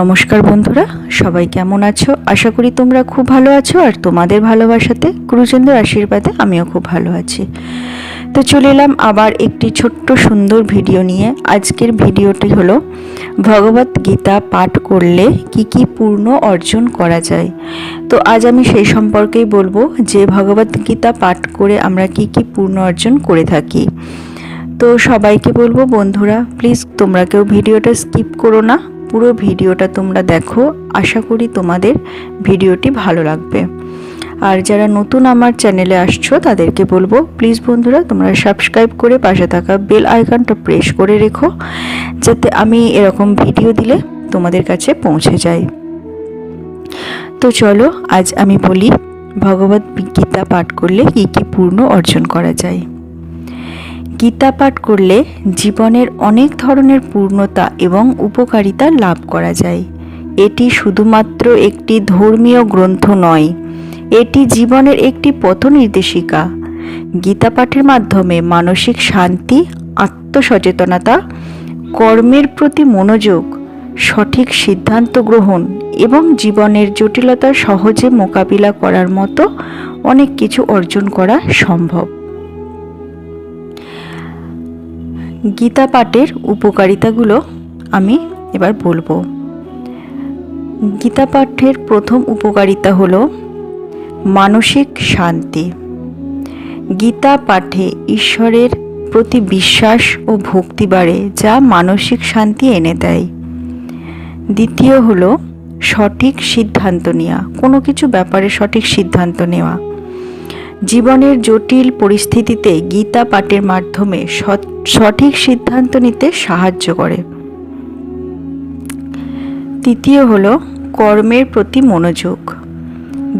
নমস্কার বন্ধুরা, সবাই কেমন আছো? আশা করি তোমরা খুব ভালো আছো আর তোমাদের ভালোবাসাতে গুরুজনদের আশীর্বাদে আমিও খুব ভালো আছি। তো চলে এলাম আবার একটি ছোট্ট সুন্দর ভিডিও নিয়ে। আজকের ভিডিওটি হলো ভগবত গীতা পাঠ করলে কি কি পূর্ণ অর্জন করা যায়? তো আজ আমি সেই সম্পর্কেই বলব যে ভগবত গীতা পাঠ করে আমরা কি কি পূর্ণ অর্জন করে থাকি। তো সবাইকে বলব বন্ধুরা, প্লিজ তোমরা কেউ ভিডিওটা স্কিপ করো না। পুরো ভিডিওটা তোমরা দেখো। আশা করি তোমাদের ভিডিওটি ভালো লাগবে। আর যারা নতুন আমার চ্যানেলে আসছো, তাদেরকে বলব প্লিজ বন্ধুরা, তোমরা সাবস্ক্রাইব করে পাশে থাকা বেল আইকনটা প্রেস করে রেখো, যাতে আমি এরকম ভিডিও দিলে তোমাদের কাছে পৌঁছে যায়। তো চলো, আজ আমি বলি ভগবত গীতা পাঠ করলে কী কী পূর্ণ অর্জন করা যায়? গীতা পাঠ করলে জীবনের অনেক ধরনের পূর্ণতা এবং উপকারিতা লাভ করা যায়। এটি শুধুমাত্র একটি ধর্মীয় গ্রন্থ নয়, এটি জীবনের একটি পথ নির্দেশিকা গীতা পাঠের মাধ্যমে মানসিক শান্তি, আত্মসচেতনতা, কর্মের প্রতি মনোযোগ, সঠিক সিদ্ধান্ত গ্রহণ এবং জীবনের জটিলতা সহজে মোকাবিলা করার মতো অনেক কিছু অর্জন করা সম্ভব। গীতা পাঠের উপকারিতাগুলো আমি এবার বলব। গীতা পাঠের প্রথম উপকারিতা হলো মানসিক শান্তি। গীতা পাঠে ঈশ্বরের প্রতি বিশ্বাস ও ভক্তি বাড়ে, যা মানসিক শান্তি এনে দেয়। দ্বিতীয় হলো সঠিক সিদ্ধান্ত নেওয়া, কোনো কিছু ব্যাপারে সঠিক সিদ্ধান্ত নেওয়া। জীবনের জটিল পরিস্থিতিতে গীতা পাঠের মাধ্যমে সঠিক সিদ্ধান্ত নিতে সাহায্য করে। তৃতীয় হলো কর্মের প্রতি মনোযোগ।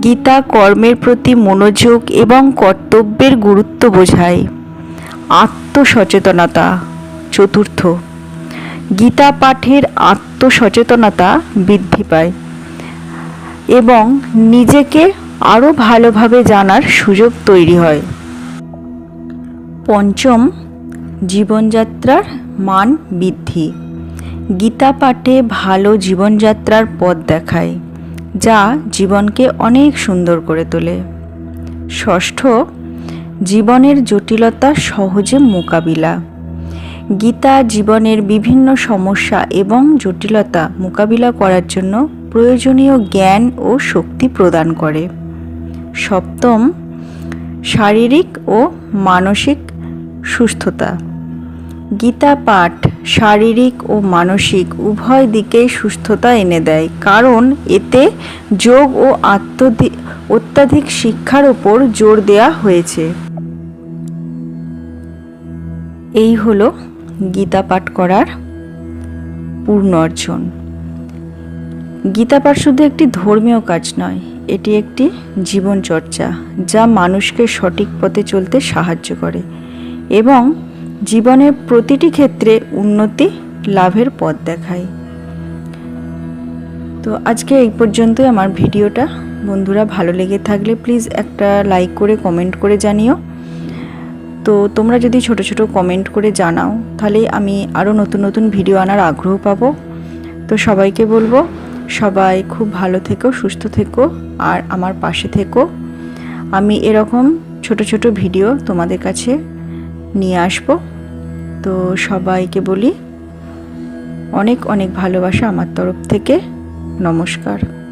গীতা কর্মের প্রতি মনোযোগ এবং কর্তব্যের গুরুত্ব বোঝায়। আত্মসচেতনতা। চতুর্থ, গীতা পাঠের আত্মসচেতনতা বৃদ্ধি পায় এবং নিজেকে আরও ভালোভাবে জানার সুযোগ তৈরি হয়। পঞ্চম, জীবনযাত্রার মান বৃদ্ধি। গীতা পাঠে ভালো জীবনযাত্রার পথ দেখায়, যা জীবনকে অনেক সুন্দর করে তোলে। ষষ্ঠ, জীবনের জটিলতা সহজে মোকাবিলা। গীতা জীবনের বিভিন্ন সমস্যা এবং জটিলতা মোকাবিলা করার জন্য প্রয়োজনীয় জ্ঞান ও শক্তি প্রদান করে। সপ্তম, শারীরিক ও মানসিক সুস্থতা। গীতা পাঠ শারীরিক ও মানসিক উভয় দিকেই সুস্থতা এনে দেয়, কারণ এতে যোগ ও আত্মধি অত্যাধিক শিক্ষার ওপর জোর দেওয়া হয়েছে। এই হলো গীতা পাঠ করার পূর্ণ অর্জন। গীতা পাঠ শুধু একটি ধর্মীয় কাজ নয় এটি একটি জীবনচর্চা যা মানুষকে সঠিক পথে চলতে সাহায্য করে এবং জীবনের প্রতিটি ক্ষেত্রে উন্নতি লাভের পথ দেখায়। তো আজকে এই পর্যন্তই আমার ভিডিওটা। বন্ধুরা, ভালো লেগে থাকলে প্লিজ একটা লাইক করে, কমেন্ট করে জানিও। তো তোমরা যদি ছোট ছোট কমেন্ট করে জানাও, তাহলে আমি আরও নতুন নতুন ভিডিও আনার আগ্রহ পাবো। তো সবাইকে বলব সবাই খুব ভালো থেকো, সুস্থ থেকো, আর আমার পাশে থেকো। আমি এরকম ছোট ছোট ভিডিও তোমাদের কাছে নিয়ে আসব। তো সবাইকে বলি, অনেক অনেক ভালোবাসা আমার তরফ থেকে। নমস্কার।